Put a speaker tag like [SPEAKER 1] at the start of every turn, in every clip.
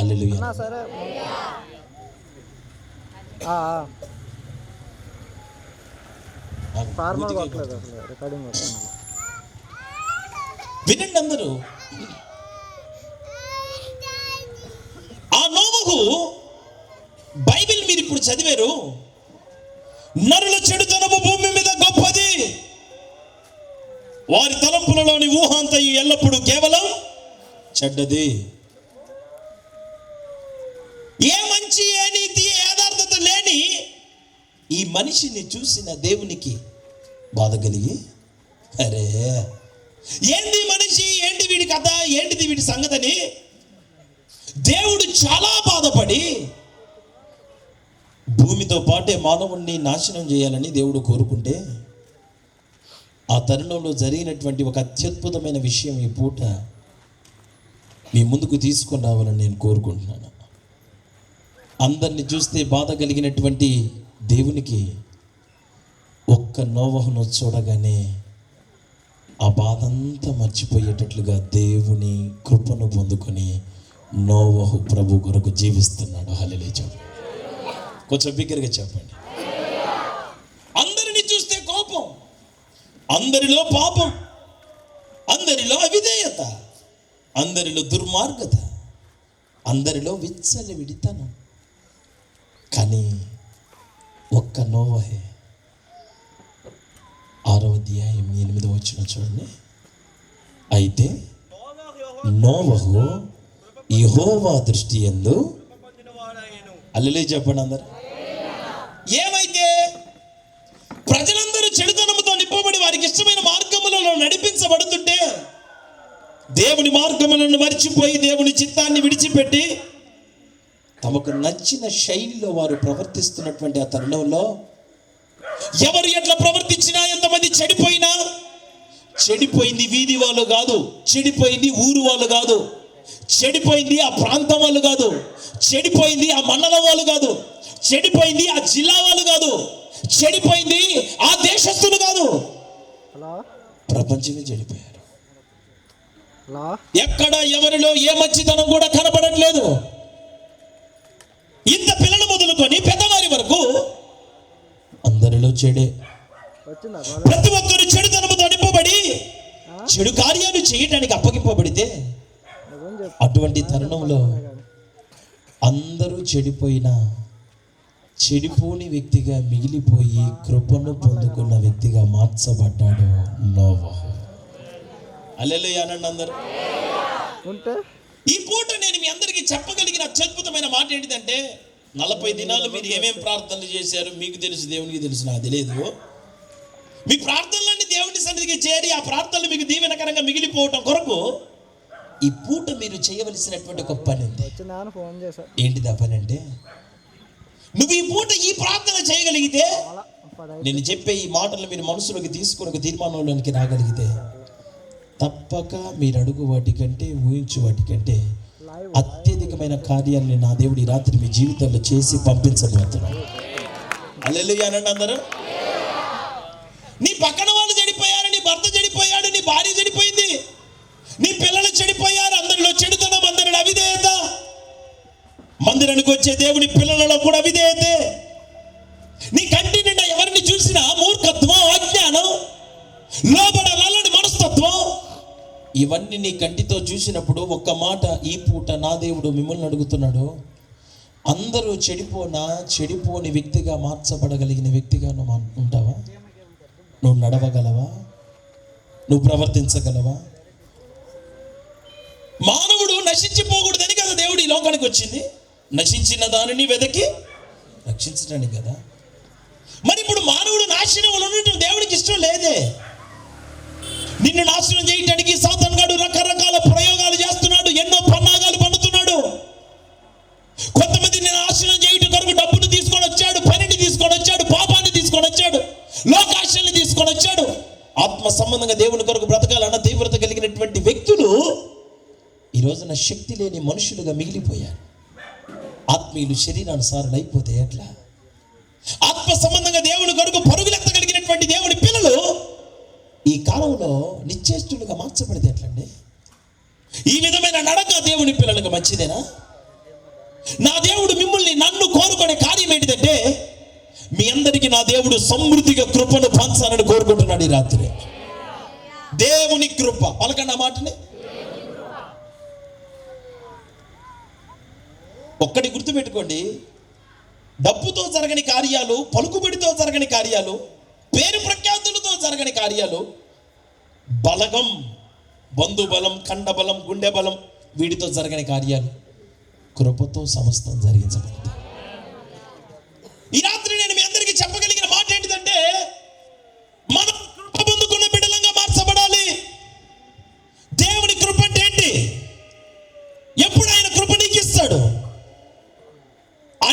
[SPEAKER 1] Hallelujah.
[SPEAKER 2] సరే. Formal కొట్టలేదు అసలు రికార్డింగ్
[SPEAKER 1] వినండి అందరూ. ఆ నోవహు బైబిల్ మీరు ఇప్పుడు చదివారు. నరుల చెడుతనము భూమి మీద గొప్పది. వారి తలంపులలోని ఊహాంతయు ఎల్లప్పుడూ కేవలం చెడ్డది ఏ మంచి ఏ నీతి ఏ యథార్థత లేని ఈ మనిషిని చూసిన దేవునికి బాధ కలిగి అరే ఏంది మనిషి ఏంటి వీడి కథ ఏంటిది వీడి సంగతని? దేవుడు చాలా బాధపడి భూమితో పాటే మానవుణ్ణి నాశనం చేయాలని దేవుడు కోరుకుంటే ఆ తరుణంలో జరిగినటువంటి ఒక అత్యద్భుతమైన విషయం ఈ పూట మీ ముందుకు తీసుకుని రావాలని నేను కోరుకుంటున్నాను. అందరిని చూస్తే బాధ కలిగినటువంటి దేవునికి ఒక్క నోవహును చూడగానే ఆ బాధ అంతా మర్చిపోయేటట్లుగా దేవుని కృపను పొందుకొని నోవహు ప్రభు కొరకు జీవిస్తున్నాడు. హల్లెలూయా. చెప్పండి. కొంచెం బిగ్గరగా చెప్పండి. అందరిని చూస్తే కోపం అందరిలో పాపం అందరిలో అవిధేయత అందరిలో దుర్మార్గత అందరిలో విచ్చలవిడితనం. కానీ ఒక్క నోవహే ఆరో అధ్యాయం ఎనిమిదో వచ్చిన చూడండి. అయితే నోవహు యెహోవా దృష్టి ఎందు అల్లులే చెప్పండి అందరు. ఏమైతే ప్రజలందరూ చెడుతనముతో నింపబడి వారికి ఇష్టమైన మార్గములలో నడిపించబడుతుంటే దేవుని మార్గములను మర్చిపోయి దేవుని చిత్తాన్ని విడిచిపెట్టి తమకు నచ్చిన శైలిలో వారు ప్రవర్తిస్తున్నటువంటి ఆ తరుణంలో ఎవరు ఎట్లా ప్రవర్తించినా ఎంతమంది చెడిపోయినా చెడిపోయింది వీధి వాళ్ళు కాదు చెడిపోయింది ఊరు వాళ్ళు కాదు చెడిపోయింది ఆ ప్రాంతం వాళ్ళు కాదు చెడిపోయింది ఆ మండలం వాళ్ళు కాదు చెడిపోయింది ఆ జిల్లా వాళ్ళు కాదు చెడిపోయింది ఆ దేశస్తులు కాదు. ప్రపంచమే చెడిపోయారు. ఎక్కడ ఎవరిలో ఏ మంచితనం కూడా కనబడట్లేదు ఇంత పిల్లలు మొదలుకొని పెద్దవారి వరకు అందరిలో చెడే. ప్రతి ఒక్కరు చెడుతనముతో నింపబడి చెడు కార్యాలు చేయడానికి అప్పగింపబడితే అటువంటి తరుణంలో అందరూ చెడిపోయిన చెడిపోని వ్యక్తిగా మిగిలిపోయి కృపను పొందుకున్న వ్యక్తిగా మార్చబడ్డాడు నోవహు. అల్లెలు అనండి అందరూ.
[SPEAKER 2] ఉంటే
[SPEAKER 1] ఈ పూట నేను మీ అందరికీ చెప్పగలిగిన అత్యద్భుతమైన మాట ఏంటిదంటే నలభై దినాలు మీరు ఏమేం ప్రార్థనలు చేశారు మీకు తెలుసు దేవునికి తెలుసు నాకు తెలియదు. మీ ప్రార్థనలన్నీ దేవుని సన్నిధికి చేరి ఆ ప్రార్థనలు మీకు దీవెనకరంగా మిగిలిపోవటం కొరకు ఈ పూట మీరు చేయవలసినటువంటి ఒక పని ఉంది. ఏంటిది ఆ పని అంటే నువ్వు ఈ పూట ఈ ప్రార్థన చేయగలిగితే నేను చెప్పే ఈ మాటలు మీరు మనసులోకి తీసుకొని ఒక తీర్మానంలోనికి రాగలిగితే తప్పక మీరు అడుగు వాటికంటే ఊహించు వాటికంటే అత్యధికమైన కార్యాన్ని నా దేవుడు ఈ రాత్రి మీ జీవితంలో చేసి పంపించబోతున్నాడు. అల్లెలుయ్య అనండి అందరూ నీ పక్కన వాళ్ళు చెడిపోయారు నీ భర్త చెడిపోయాడు నీ భార్య చెడిపోయింది నీ పిల్లలు చెడిపోయారు అందరిలో చెడుతనం అందరిలో అవిధేయత. మందిరానికి వచ్చే దేవుని పిల్లలలో కూడా అవిధేయతే నీ కంటి నిండా ఎవరిని చూసినా మూర్ఖత్వం అజ్ఞానం లోబడాలని మనస్తత్వం ఇవన్నీ నీ కంటితో చూసినప్పుడు ఒక్క మాట ఈ పూట నా దేవుడు మిమ్మల్ని అడుగుతున్నాడు. అందరూ చెడిపోనా చెడిపోని వ్యక్తిగా మార్చబడగలిగిన వ్యక్తిగా నువ్వు ఉంటావా? నువ్వు నడవగలవా? నువ్వు ప్రవర్తించగలవా? మానవుడు నశించిపోకూడదని కదా దేవుడు ఈ లోకానికి వచ్చింది. నశించిన దానిని వెదకి రక్షించడానికి కదా. మరి ఇప్పుడు మానవుడు నాశనం ఉండటం దేవుడికి ఇష్టం లేదే. నిన్ను నాశనం చేయటానికి సాతాన్ గాడు రకరకాల ప్రయోగాలు చేస్తున్నాడు ఎన్నో పన్నాగాలు పన్నుతున్నాడు కొంతమంది నాశనం చేయటం కొరకు డబ్బును తీసుకొని వచ్చాడు పనిని తీసుకొని వచ్చాడు పాపాన్ని తీసుకొని వచ్చాడు లోకాశల్ని తీసుకొని వచ్చాడు ఆత్మ సంబంధంగా దేవుని కొరకు బ్రతకాలన్న తీవ్రత కలిగినటువంటి వ్యక్తులు ఈ రోజున శక్తి లేని మనుషులుగా మిగిలిపోయారు. ఆత్మీయులు శరీరానుసారులు అయిపోతే ఎట్లా? ఆత్మ సంబంధంగా దేవుని కొరకు పరుగులెత్తగలిగినటువంటి దేవుని పిల్లలు ఈ కాలంలో నిశ్చేష్టులుగా మార్చబడితే ఎట్లండి? ఈ విధమైన నడక దేవుని పిల్లలకు మంచిదేనా? నా దేవుడు మిమ్మల్ని నన్ను కోరుకునే కార్యం ఏంటిదంటే మీ అందరికీ నా దేవుడు సమృద్ధిగా కృపను పంచాలని కోరుకుంటున్నాడు ఈ రాత్రి. దేవుని కృప. పలకండి ఆ మాటని. ఒక్కటి గుర్తుపెట్టుకోండి. డబ్బుతో జరగని కార్యాలు పలుకుబడితో జరగని కార్యాలు పేరు ప్రఖ్యాతులతో జరగని కార్యాలు బలగం బంధుబలం కండబలం గుండె బలం వీటితో జరగని కార్యాలు కృపతో సమస్తం జరిగించబడతాయి.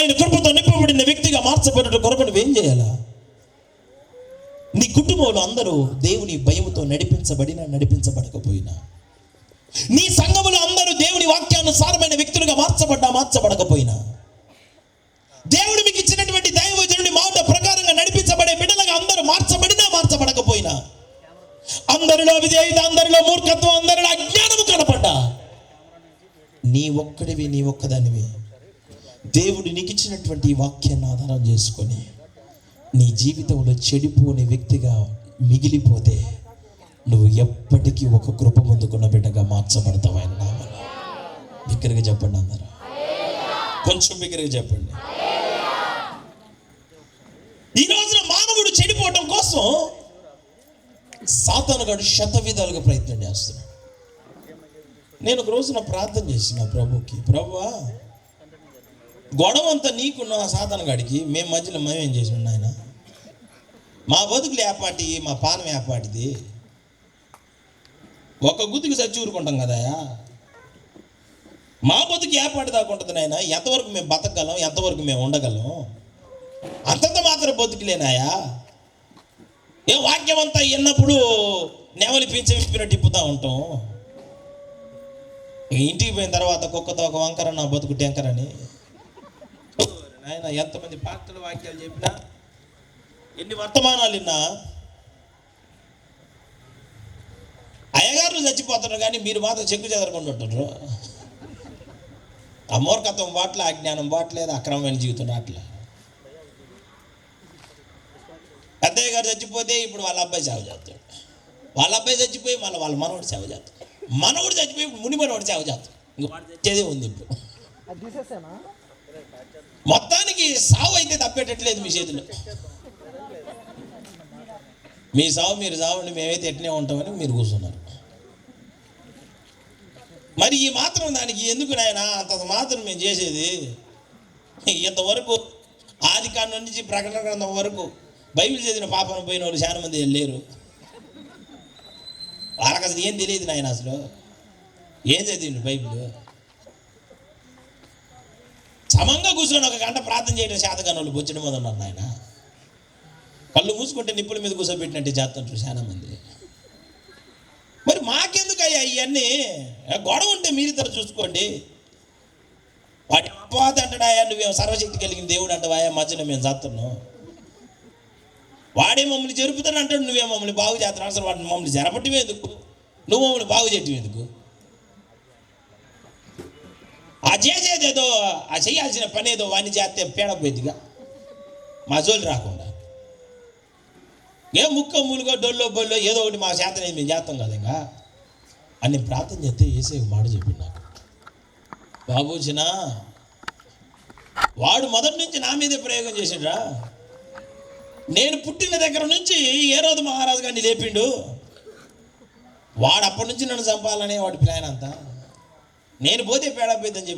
[SPEAKER 1] ఆయన కృపతో నింపబడిన వ్యక్తిగా మార్చబడిన కొరకు నువ్వేం చేయాలా? నీ కుటుంబంలో అందరూ దేవుని భయముతో నడిపించబడినా నడిపించబడకపోయినా. నీ సంఘములో అందరూ దేవుని వాక్యానుసారమైన వ్యక్తులుగా మార్చబడ్డా మార్చబడకపోయినా. దేవుడు మీకు ఇచ్చినటువంటి దైవజనుడి మాట ప్రకారంగా నడిపించబడే బిడ్డలుగా అందరూ మార్చబడినా మార్చబడకపోయినా. అందరిలో విధేయత అందరిలో మూర్ఖత్వం అందరిలో అజ్ఞానము కనపడ్డా. నీ ఒక్కడివి నీ ఒక్కదానివి. దేవుడు నీకు ఇచ్చినటువంటి వాక్యాన్ని ఆధారం చేసుకొని నీ జీవితంలో చెడిపోని వ్యక్తిగా మిగిలిపోతే నువ్వు ఎప్పటికీ ఒక కృప పొందుకున్న బిడ్డగా మార్చబడతావు ఆయన నామలో. బిగ్గరగా చెప్పండి అందరూ. కొంచెం బిగ్గరగా చెప్పండి. ఈ రోజున మానవుడు చెడిపోవటం కోసం సాతానుగాడు శత విధాలుగా ప్రయత్నం చేస్తున్నాడు. నేను ఒక రోజున ప్రార్థన చేసిన ప్రభుకి ప్రభువా గొడవ అంతా నీకున్న సాధన గాడికి మేము మధ్యలో మేమేం చేసినాం నాయన? మా బతుకులు ఏపాటి మా పానం ఏపాటిది ఒక గుతికి చచ్చి ఊరుకుంటాం కదయా మా బతుకు ఏపాటి దాకా ఉంటుంది నాయన. ఎంతవరకు మేము బతకగలం ఎంతవరకు మేము ఉండగలం? అంతంత మాత్రం బతుకులేనాయా ఏ వాక్యం అంతా విన్నప్పుడు నెవలి పింఛ విప్పినట్టు ఇప్పుతా ఉంటాం. ఇంటికి పోయిన తర్వాత కుక్కతో ఒక వంకర నా బతుకు టెంకరని. ఆయన ఎంతమంది పాత్రల వాక్యాలు చెప్పినా ఎన్ని వర్తమానాలు విన్నా అయ్యగారులు చచ్చిపోతున్నారు కానీ మీరు మాత్రం చెక్కు చెదరకుండా ఉంటున్నారు. ఆ బాట్ల అజ్ఞానం బాట్లేదు అక్రమమైన జీవితం రాట్లే పెద్దయ్య గారు చచ్చిపోతే ఇప్పుడు వాళ్ళ అబ్బాయి సేవ చేస్తాడు. వాళ్ళ అబ్బాయి చచ్చిపోయి మళ్ళీ వాళ్ళ మనవడు సేవ చేస్తాడు. మనవడు చచ్చిపోయి ముని మనవడు సేవ చేస్తాడు. ఇంక వాడు తెచ్చేదే ఉంది ఇప్పుడు. మొత్తానికి సావు అయితే తప్పేటట్లేదు మీ చేతిలో. మీ సావు మీరు సావండి మేమైతే ఎట్నే ఉంటామని మీరు కూర్చున్నారు. మరి ఈ మాత్రం దానికి ఎందుకు నాయన? అంత మాత్రం మేము చేసేది ఇంతవరకు ఆది కాండం నుంచి ప్రకటన గ్రంథం వరకు బైబిల్ చదివిన పాపను పోయిన వాళ్ళు చాలా మంది లేరు. వాళ్ళకి అసలు ఏం తెలియదు నాయన అసలు. ఏం చదివిండు బైబిల్? సమంగా కూర్చొని ఒక గంట ప్రార్థన చేయడం శాతగాని వాళ్ళు బొచ్చడం మీద ఉన్నారు నాయన. కళ్ళు మూసుకుంటే నిప్పుల మీద కూర్చోబెట్టినట్టు చేస్తుంటారు చాలా మంది మరి మాకెందుకు అయ్యా ఇవన్నీ గొడవ ఉంటే మీరిద్దరు చూసుకోండి. వాటి అపవాద అంటాడాయా నువ్వేం సర్వశక్తి కలిగిన దేవుడు అంటవాయా మధ్యలో మేము చేస్తున్నాం. వాడే మమ్మల్ని జరుపుతాడు అంటాడు నువ్వే మమ్మల్ని బాగు చేస్తున్నావు? అసలు వాడిని మమ్మల్ని జరపటం ఎందుకు? నువ్వు మమ్మల్ని బాగు చేయటం ఎందుకు? చేసేదేదో ఆ చేయాల్సిన పని ఏదో వాడిని చేస్తే పేడ పోయిద్దిగా మా రాకుండా. ఏ ముక్క ములుగో డొల్లో బొల్లో ఏదో ఒకటి మా చేతనేది మేము చేస్తాం కదా ఇంకా. అని ప్రార్థన చేస్తే ఏసే మాట చెప్పింది నాకు. బాబు వాడు మొదటి నుంచి నా మీదే ప్రయోగం చేసిండ్రా నేను పుట్టిన దగ్గర నుంచి ఏ రోజు మహారాజు గారిని లేపిండు. వాడు అప్పటి నుంచి నన్ను చంపాలనే వాడి ప్లాన్ అంతా. నేను పోతే పేడ పోయిద్దని చెప్పి